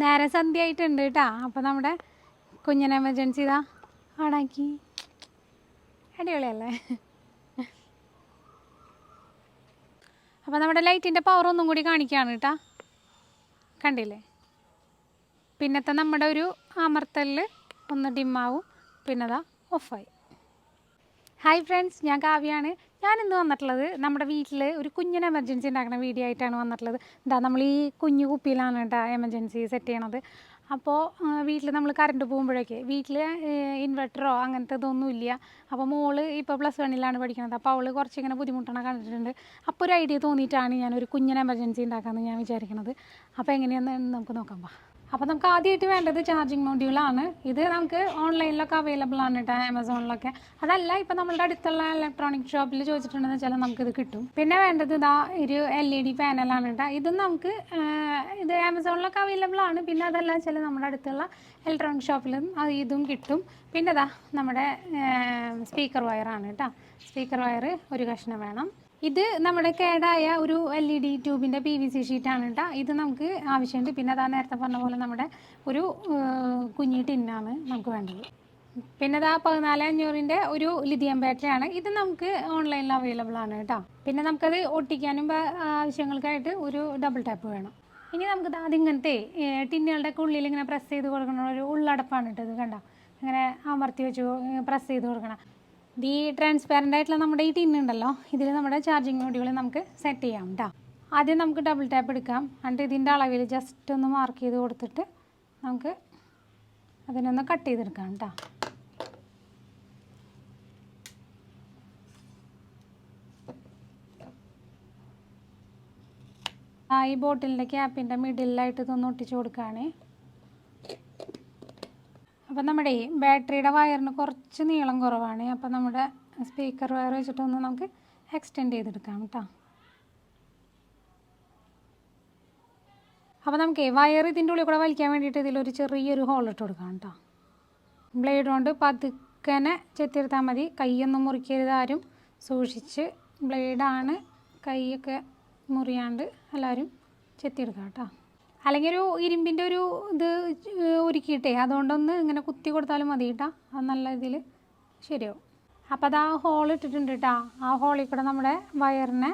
നേരെ സന്ധ്യ ആയിട്ടുണ്ട് കേട്ടോ. അപ്പോൾ നമ്മുടെ കുഞ്ഞിനെ എമർജൻസി ഇതാ ആടാക്കി അടിപൊളിയല്ലേ? അപ്പോൾ നമ്മുടെ ലൈറ്റിന്റെ പവർ ഒന്നും കൂടി കാണിക്കുകയാണ് കേട്ടോ. കണ്ടില്ലേ? പിന്നത്തെ നമ്മുടെ ഒരു അമർത്തലിൽ ഒന്ന് ഡിമ്മാവും പിന്നെ അതാ ഓഫായി ഹായ് ഫ്രണ്ട്സ് ഞാൻ കാവ്യാണ്. ഞാൻ ഇന്ന് വന്നിട്ടുള്ളത്? നമ്മുടെ വീട്ടിൽ ഒരു കുഞ്ഞിന് എമർജൻസി ഉണ്ടാക്കുന്ന വീഡിയോ ആയിട്ടാണ് വന്നിട്ടുള്ളത്. എന്താ നമ്മൾ ഈ കുഞ്ഞു കുപ്പിയിലാണ് കേട്ടോ എമർജൻസി സെറ്റ് ചെയ്യണത്. അപ്പോൾ വീട്ടിൽ നമ്മൾ കറണ്ട് പോകുമ്പോഴൊക്കെ വീട്ടിൽ ഇൻവെർട്ടറോ അങ്ങനത്തെ ഇതൊന്നും ഇല്ല. അപ്പോൾ മോൾ ഇപ്പോൾ പ്ലസ് വണ്ണിലാണ് പഠിക്കുന്നത് അപ്പോൾ അവൾ കുറച്ചിങ്ങനെ ബുദ്ധിമുട്ടണ കണ്ടിട്ടുണ്ട്. അപ്പോൾ ഒരു ഐഡിയ തോന്നിയിട്ടാണ് ഞാൻ ഒരു കുഞ്ഞിന് എമർജൻസി ഉണ്ടാക്കാമെന്ന് ഞാൻ വിചാരിക്കുന്നത് അപ്പോൾ എങ്ങനെയാണെന്ന് നമുക്ക് നോക്കാം വാ. അപ്പോൾ നമുക്ക് ആദ്യമായിട്ട് വേണ്ടത് ചാർജിങ് മൊഡ്യൂളാണ് ഇത് നമുക്ക് ഓൺലൈനിലൊക്കെ അവൈലബിൾ ആണ് കേട്ടോ ആമസോണിലൊക്കെ. അതല്ല ഇപ്പോൾ നമ്മളുടെ അടുത്തുള്ള ഇലക്ട്രോണിക് ഷോപ്പിൽ ചോദിച്ചിട്ടുണ്ടെന്ന് വെച്ചാൽ നമുക്കിത് കിട്ടും. പിന്നെ വേണ്ടത് ഇതാ ഒരു എൽ ഇ ഡി പാനലാണ് കേട്ടോ ഇതും നമുക്ക് ഇത് ആമസോണിലൊക്കെ അവൈലബിൾ ആണ്. പിന്നെ അതല്ല വെച്ചാൽ നമ്മുടെ അടുത്തുള്ള ഇലക്ട്രോണിക് ഷോപ്പിലും ഇതും കിട്ടും. പിന്നെ ഇതാ നമ്മുടെ സ്പീക്കർ വയറാണ് കേട്ടോ സ്പീക്കർ വയർ ഒരു കഷ്ണം വേണം. ഇത് നമ്മുടെ കേടായ ഒരു എൽ ഇ ഡി ട്യൂബിന്റെ പി വി സി ഷീറ്റാണ് കേട്ടോ ഇത് നമുക്ക് ആവശ്യമുണ്ട് പിന്നെ അതാ നേരത്തെ പറഞ്ഞ പോലെ നമ്മുടെ ഒരു കുഞ്ഞി ടിന്നാണ് നമുക്ക് വേണ്ടത്. പിന്നെ ഇതാ പതിനാല് അഞ്ഞൂറിന്റെ ഒരു ലിഥിയം ബാറ്ററിയാണ് ഇത് നമുക്ക് ഓൺലൈനിൽ അവൈലബിൾ ആണ് കേട്ടോ പിന്നെ നമുക്കത് ഒട്ടിക്കാനും ആവശ്യങ്ങൾക്കായിട്ട് ഒരു ഡബിൾ ടാപ്പ് വേണം. ഇനി നമുക്ക് അതിങ്ങനത്തെ ടിന്നുകളുടെ ഉള്ളിൽ ഇങ്ങനെ പ്രസ് ചെയ്ത് കൊടുക്കണ ഒരു ഉള്ളടപ്പാണ് കേട്ടോ ഇത് കണ്ട. ഇങ്ങനെ അമർത്തി വെച്ച് പ്രസ് ചെയ്ത് കൊടുക്കണം. ഇത് ഈ ട്രാൻസ്പാരന്റ് ആയിട്ടുള്ള നമ്മുടെ ഈ ടിൻ ഉണ്ടല്ലോ ഇതിൽ നമ്മുടെ ചാർജിങ് മോഡ്യൂൾ നമുക്ക് സെറ്റ് ചെയ്യാം കേട്ടോ ആദ്യം നമുക്ക് ഡബിൾ ടാപ്പ് എടുക്കാം. എന്നിട്ട് ഇതിന്റെ അളവിൽ ജസ്റ്റ് ഒന്ന് മാർക്ക് ചെയ്ത് കൊടുത്തിട്ട് നമുക്ക് അതിനൊന്ന് കട്ട് ചെയ്തെടുക്കാം കേട്ടോ ആ ഈ ബോട്ടിലിന്റെ ക്യാപ്പിന്റെ മിഡിലായിട്ട് ഇതൊന്ന് ഒട്ടിച്ചു കൊടുക്കുകയാണേ അപ്പം നമ്മുടെ ഈ ബാറ്ററിയുടെ വയറിന് കുറച്ച് നീളം കുറവാണ്. അപ്പം നമ്മുടെ സ്പീക്കർ വയർ വെച്ചിട്ടൊന്ന് നമുക്ക് എക്സ്റ്റെൻഡ് ചെയ്തെടുക്കാം കേട്ടോ. അപ്പോൾ നമുക്ക് വയർ ഇതിന്റെ ഉള്ളിൽ കൂടെ വലിക്കാൻ വേണ്ടിയിട്ട് ഇതിലൊരു ചെറിയൊരു ഹോൾ ഇട്ട് കൊടുക്കാം കേട്ടോ. ബ്ലേഡ് കൊണ്ട് പതുക്കനെ ചെത്തിയെടുത്താൽ മതി. കൈയൊന്നും മുറിക്കരുത് ആരും. സൂക്ഷിച്ച് ബ്ലേഡാണ് കൈയൊക്കെ മുറിയാണ്ട് എല്ലാവരും ചെത്തിയെടുക്കാം കേട്ടോ. അല്ലെങ്കിൽ ഒരു ഇരുമ്പിന്റെ ഒരു ഇത് ഒരുക്കിയിട്ടേ അതുകൊണ്ടൊന്ന് ഇങ്ങനെ കുത്തി കൊടുത്താലും മതി കേട്ടോ അത് നല്ല ഇതിൽ ശരിയാവും. അപ്പോൾ അത് ആ ഹോൾ ഇട്ടിട്ടുണ്ട് കേട്ടോ ആ ഹോളിൽ കൂടെ നമ്മുടെ വയറിനെ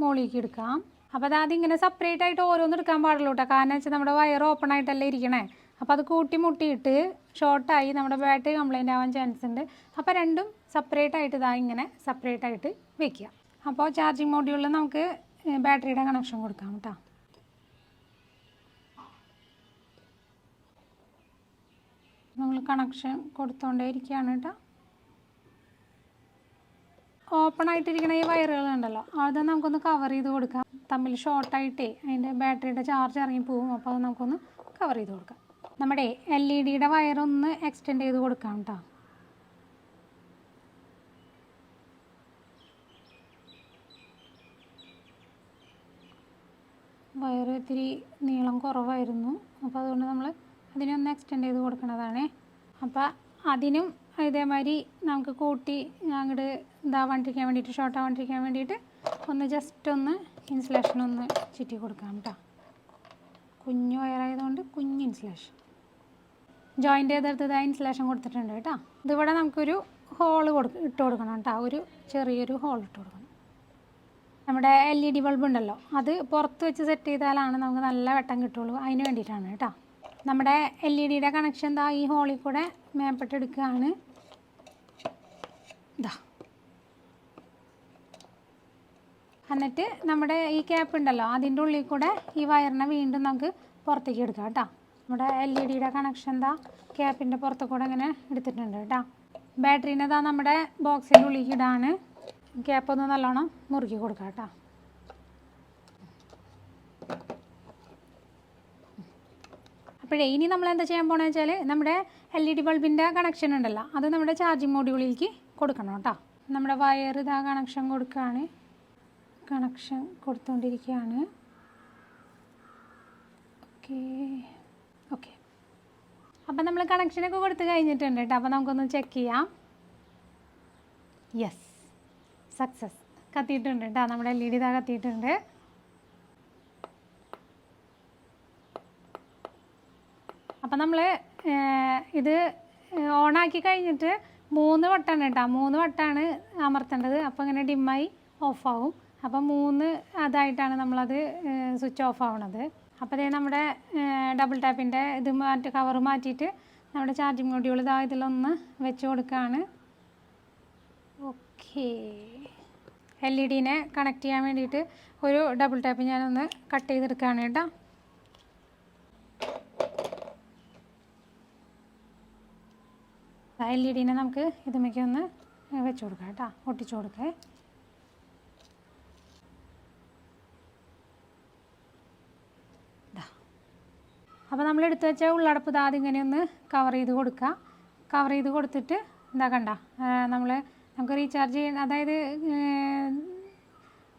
മുകളിലേക്ക് എടുക്കാം. അപ്പോൾ അത് അതിങ്ങനെ സെപ്പറേറ്റ് ആയിട്ട് ഓരോന്ന് എടുക്കാൻ പാടുള്ളൂ കേട്ടോ കാരണം വെച്ചാൽ നമ്മുടെ വയർ ഓപ്പൺ ആയിട്ടല്ലേ ഇരിക്കണേ. അപ്പോൾ അത് കൂട്ടി മുട്ടിയിട്ട് ഷോർട്ടായി നമ്മുടെ ബാറ്ററി കംപ്ലൈന്റ് ആവാൻ ചാൻസ് ഉണ്ട്. അപ്പോൾ രണ്ടും സെപ്പറേറ്റ് ആയിട്ട് ഇതാ ഇങ്ങനെ സെപ്പറേറ്റ് ആയിട്ട് വെക്കുക. അപ്പോൾ ചാർജിങ് മോഡ്യൂളിൽ നമുക്ക് ബാറ്ററിയുടെ കണക്ഷൻ കൊടുക്കാം കേട്ടോ നമ്മൾ കണക്ഷൻ കൊടുത്തോണ്ടേ ഇരിക്കുകയാണ് കേട്ടോ ഓപ്പൺ ആയിട്ടിരിക്കുന്ന ഈ വയറുകൾ ഉണ്ടല്ലോ അത് നമുക്കൊന്ന് കവർ ചെയ്ത് കൊടുക്കാം. തമ്മിൽ ഷോർട്ടായിട്ടേ അതിന്റെ ബാറ്ററിയുടെ ചാർജ് ഇറങ്ങി പോകും അപ്പോൾ അത് നമുക്കൊന്ന് കവർ ചെയ്ത് കൊടുക്കാം. നമ്മുടെ എൽ ഇ ഡിയുടെ വയറൊന്ന് എക്സ്റ്റെൻഡ് ചെയ്ത് കൊടുക്കാം കേട്ടോ വയറ് ഇത്തിരി നീളം കുറവായിരുന്നു. അപ്പോൾ അതുകൊണ്ട് നമ്മൾ അതിനൊന്ന് എക്സ്റ്റെൻഡ് ചെയ്ത് കൊടുക്കുന്നതാണ് അപ്പോൾ അതിനും ഇതേമാതിരി നമുക്ക് കൂട്ടി അങ്ങോട്ട് ഇതാവാണ്ടിരിക്കാൻ വേണ്ടിയിട്ട് ഷോർട്ട് ആവാണ്ടിരിക്കാൻ വേണ്ടിയിട്ട് ഒന്ന് ജസ്റ്റ് ഒന്ന് ഇൻസുലേഷൻ ഒന്ന് ചുറ്റി കൊടുക്കാം കേട്ടോ കുഞ്ഞു വയറായതുകൊണ്ട് കുഞ്ഞ് ഇൻസുലേഷൻ ജോയിന്റ് ചെയ്തെടുത്തതായ ഇൻസുലേഷൻ കൊടുത്തിട്ടുണ്ട് കേട്ടോ ഇതിവിടെ നമുക്കൊരു ഹോൾ കൊടുക്ക ഇട്ട് കൊടുക്കണം കേട്ടോ ഒരു ചെറിയൊരു ഹോൾ ഇട്ട് കൊടുക്കണം. നമ്മുടെ എൽ ഇ ഡി ബൾബ് ഉണ്ടല്ലോ അത് പുറത്ത് വെച്ച് സെറ്റ് ചെയ്താലാണ് നമുക്ക് നല്ല വെട്ടം കിട്ടുള്ളൂ. അതിന് വേണ്ടിയിട്ടാണ് കേട്ടോ നമ്മുടെ എൽ ഇ ഡിയുടെ കണക്ഷൻ ദാ ഈ ഹോളിൽ കൂടെ മേപ്പെട്ടെടുക്കുകയാണ് ഇതാ എന്നിട്ട് നമ്മുടെ ഈ ക്യാപ്പ് ഉണ്ടല്ലോ അതിന്റെ ഉള്ളിൽ കൂടെ ഈ വയറിനെ വീണ്ടും നമുക്ക് പുറത്തേക്ക് എടുക്കാം കേട്ടോ. നമ്മുടെ എൽ ഇ ഡിയുടെ കണക്ഷൻ എന്താ ക്യാപ്പിന്റെ പുറത്ത് കൂടെ ഇങ്ങനെ എടുത്തിട്ടുണ്ട് കേട്ടോ. ബാറ്ററീനെ നമ്മുടെ ബോക്സിന്റെ ഉള്ളിലേക്ക് ഇടാണ്. ക്യാപ്പ് ഒന്ന് നല്ലോണം മുറുക്കി കൊടുക്കാം കേട്ടോ. അപ്പോഴേ ഇനി നമ്മൾ എന്താ ചെയ്യാൻ പോകണമെന്ന് വെച്ചാൽ നമ്മുടെ എൽ ഇ ഡി ബൾബിന്റെ കണക്ഷൻ ഉണ്ടല്ലോ അത് നമ്മുടെ ചാർജിങ് മോഡ്യൂളിലേക്ക് കൊടുക്കണം കേട്ടോ. നമ്മുടെ വയർ ഇതാ കണക്ഷൻ കൊടുക്കുകയാണ് കണക്ഷൻ കൊടുത്തുകൊണ്ടിരിക്കുകയാണ് ഓക്കെ ഓക്കെ അപ്പം നമ്മൾ കണക്ഷനൊക്കെ കൊടുത്ത് കഴിഞ്ഞിട്ടുണ്ട് കേട്ടോ. അപ്പോൾ നമുക്കൊന്ന് ചെക്ക് ചെയ്യാം. യെസ് സക്സസ് കത്തിയിട്ടുണ്ട് കേട്ടോ. നമ്മുടെ എൽ ഇ ഡി ഇതാ കത്തിയിട്ടുണ്ട്. അപ്പം നമ്മൾ ഇത് ഓണാക്കി കഴിഞ്ഞിട്ട് മൂന്ന് വട്ടാണ് കേട്ടോ. മൂന്ന് വട്ടാണ് അമർത്തേണ്ടത്. അപ്പോൾ ഇങ്ങനെ ഡിമ്മായി ഓഫാവും. അപ്പം മൂന്ന് അതായിട്ടാണ് നമ്മളത് സ്വിച്ച് ഓഫ് ആവണത്. അപ്പോൾ അതേ നമ്മുടെ ഡബിൾ ടാപ്പിന്റെ ഇത് മാറ്റി കവർ മാറ്റിയിട്ട് നമ്മുടെ ചാർജിങ് മൊഡ്യൂൾ ഇതാ ഇതിലൊന്ന് വെച്ച് കൊടുക്കുകയാണ് ഓക്കേ. എൽ ഇ ഡിനെ കണക്ട് ചെയ്യാൻ വേണ്ടിയിട്ട് ഒരു ഡബിൾ ടാപ്പ് ഞാനൊന്ന് കട്ട് ചെയ്തെടുക്കുകയാണ് കേട്ടോ. എൽ ഇ ഡീനെ നമുക്ക് ഇതുമേക്ക് ഒന്ന് വെച്ച് കൊടുക്കാം കേട്ടോ. ഒട്ടിച്ചു കൊടുക്കേ. അപ്പോൾ നമ്മൾ എടുത്തു വെച്ച ഉള്ളടപ്പ് ദാ അതിങ്ങനെ ഒന്ന് കവർ ചെയ്ത് കൊടുക്കുക കവർ ചെയ്ത് കൊടുത്തിട്ട് എന്താ കണ്ട നമ്മൾ നമുക്ക് റീചാർജ് ചെയ്യാൻ അതായത്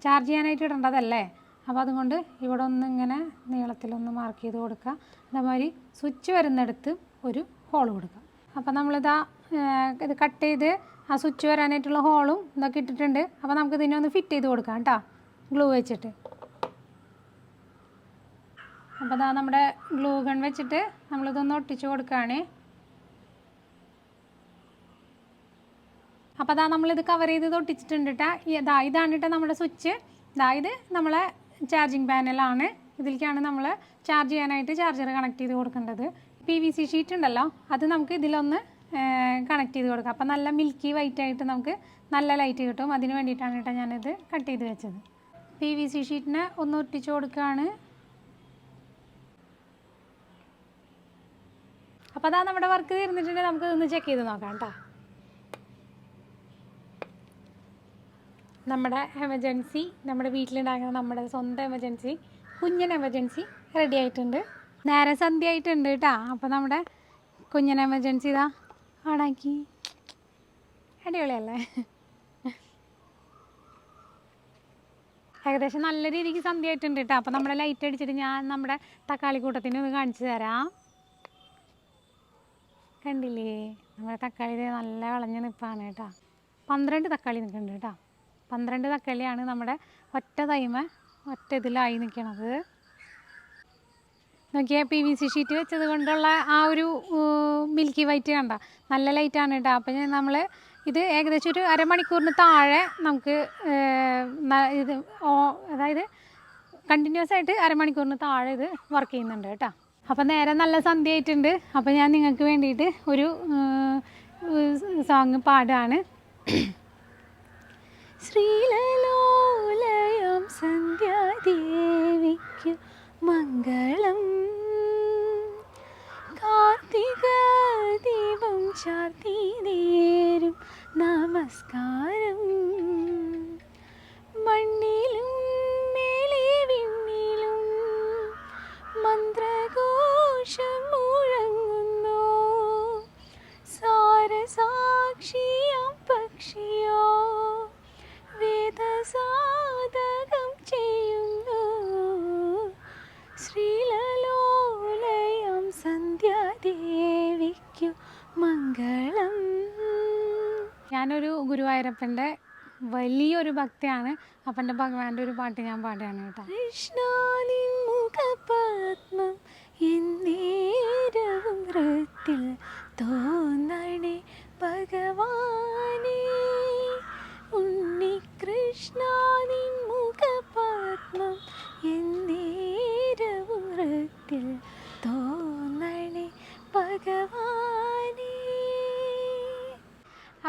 ചാർജ് ചെയ്യാനായിട്ട് ഇടേണ്ടതല്ലേ? അപ്പോൾ അതുകൊണ്ട് ഇവിടെ ഒന്ന് ഇങ്ങനെ നീളത്തിലൊന്ന് മാർക്ക് ചെയ്ത് കൊടുക്കുക അതേമാതിരി സ്വിച്ച് വരുന്നിടത്ത് ഒരു ഹോൾ കൊടുക്കുക അപ്പോൾ നമ്മളിതാ ഇത് കട്ട് ചെയ്ത് ആ സ്വിച്ച് വരാനായിട്ടുള്ള ഹോളും ഇതൊക്കെ ഇട്ടിട്ടുണ്ട്. അപ്പോൾ നമുക്ക് ഇതിനെ ഒന്ന് ഫിറ്റ് ചെയ്ത് കൊടുക്കാം കേട്ടോ ഗ്ലൂ വെച്ചിട്ട്. അപ്പോൾ അതാ നമ്മുടെ ഗ്ലൂ ഗൺ വെച്ചിട്ട് നമ്മളിതൊന്ന് ഒട്ടിച്ച് കൊടുക്കുകയാണ് അപ്പോൾ അതാ നമ്മളിത് കവർ ചെയ്ത് ഇത് ഒട്ടിച്ചിട്ടുണ്ട് കേട്ടോ ഇതാ ഇതാണ് കേട്ടോ നമ്മുടെ സ്വിച്ച് ഇതാ ഇത് നമ്മളെ ചാർജിങ് പാനലാണ് ഇതിലേക്കാണ് നമ്മൾ ചാർജ് ചെയ്യാനായിട്ട് ചാർജർ കണക്ട് ചെയ്ത് കൊടുക്കേണ്ടത്. പി വി സി ഷീറ്റ് ഉണ്ടല്ലോ അത് നമുക്ക് ഇതിലൊന്ന് കണക്ട് ചെയ്ത് കൊടുക്കാം. അപ്പോൾ നല്ല മിൽക്കി വൈറ്റ് ആയിട്ട് നമുക്ക് നല്ല ലൈറ്റ് കിട്ടും. അതിന് വേണ്ടിയിട്ടാണ് കേട്ടോ ഞാനിത് കട്ട് ചെയ്ത് വെച്ചത്. പി വി സി ഷീറ്റിനെ ഒന്ന് ഒട്ടിച്ചു കൊടുക്കുകയാണ് അപ്പോൾ അതാ നമ്മുടെ വർക്ക് തീർന്നിട്ടുണ്ടെങ്കിൽ നമുക്ക് ഇതൊന്ന് ചെക്ക് ചെയ്ത് നോക്കാം കേട്ടോ. നമ്മുടെ എമർജൻസി നമ്മുടെ വീട്ടിലുണ്ടാകുന്ന നമ്മുടെ സ്വന്തം എമർജൻസി കുഞ്ഞൻ എമർജൻസി റെഡി ആയിട്ടുണ്ട്. നേരെ സന്ധ്യ ആയിട്ടുണ്ട് കേട്ടോ. അപ്പോൾ നമ്മുടെ കുഞ്ഞിനെ എമർജൻസി ഇതാ ഓണാക്കി. അടിപൊളിയല്ലേ? ഏകദേശം നല്ല രീതിക്ക് സന്ധ്യ ആയിട്ടുണ്ട് കേട്ടോ. അപ്പോൾ നമ്മുടെ ലൈറ്റ് അടിച്ചിട്ട് ഞാൻ നമ്മുടെ തക്കാളി കൂട്ടത്തിന് ഒന്ന് കാണിച്ചു തരാം. കണ്ടില്ലേ? നമ്മുടെ തക്കാളി നല്ല വിളഞ്ഞ് നിൽപ്പാണ് കേട്ടോ. പന്ത്രണ്ട് തക്കാളി നിൽക്കുന്നുണ്ട് കേട്ടോ. പന്ത്രണ്ട് തക്കാളിയാണ് നമ്മുടെ ഒറ്റ തൈമ ഒറ്റ ഇതിലായി നിൽക്കണത് നോക്കിയാൽ പി വി സി ഷീറ്റ് വെച്ചത് കൊണ്ടുള്ള ആ ഒരു മിൽക്കി വൈറ്റ് കണ്ട. നല്ല ലൈറ്റാണ് കേട്ടോ അപ്പം നമ്മൾ ഇത് ഏകദേശം ഒരു അരമണിക്കൂറിന് താഴെ നമുക്ക് ഇത് അതായത് കണ്ടിന്യൂസ് ആയിട്ട് അരമണിക്കൂറിന് താഴെ ഇത് വർക്ക് ചെയ്യുന്നുണ്ട് കേട്ടോ അപ്പം നേരെ നല്ല സന്ധ്യ ആയിട്ടുണ്ട്. അപ്പം ഞാൻ നിങ്ങൾക്ക് വേണ്ടിയിട്ട് ഒരു സോങ് പാടുകയാണ് ശ്രീലലോലയം സന്ധ്യാദേവിക്ക് മംഗളം. കാർത്തിക ദീപം ചാർത്തി നേരും. നമസ്കാരം. ഞാനൊരു ഗുരുവായൂരപ്പന്റെ വലിയൊരു ഭക്തിയാണ്. അപ്പന്റെ ഭഗവാന്റെ ഒരു പാട്ട് ഞാൻ പാടുകയാണ് കേട്ടോ. കൃഷ്ണാനിൻ മുഖപത്മം എന്നേരവും നൃത്തിൽ തോന്നണേ ഭഗവാനേ.